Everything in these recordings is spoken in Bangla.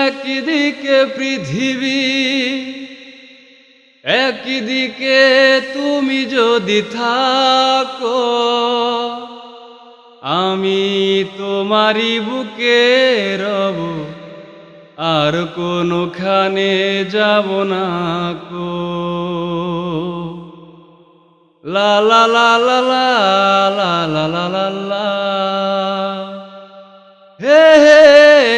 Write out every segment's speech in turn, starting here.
একদিকে পৃথিবী একদিকে তুমি যদি থাকো আমি তোমারই বুকে রব আর কোনোখানে যাব না কো লা লা লা লা লা লা লা লা লা লা হে হে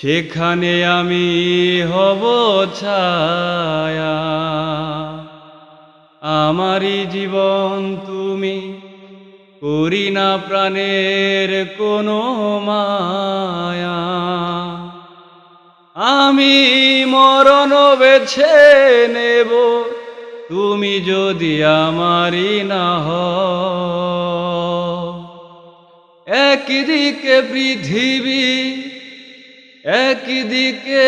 সেখানে আমি হব ছায়া। আমারই জীবন তুমি করি না প্রাণের কোনো মায়া। আমি মরণ বেছে নেব, তুমি যদি আমারই না হও। একদিকে পৃথিবী একদিকে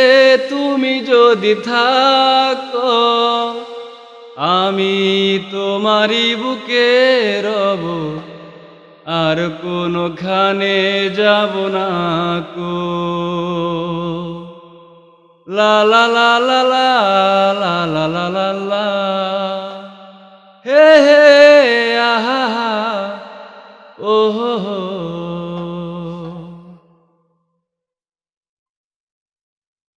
তুমি যদি থাকো, আমি তোমারই বুকে রব, আর কোনোখানে যাব না কো। লা লা লা লা লা লা লা লা লা হো হো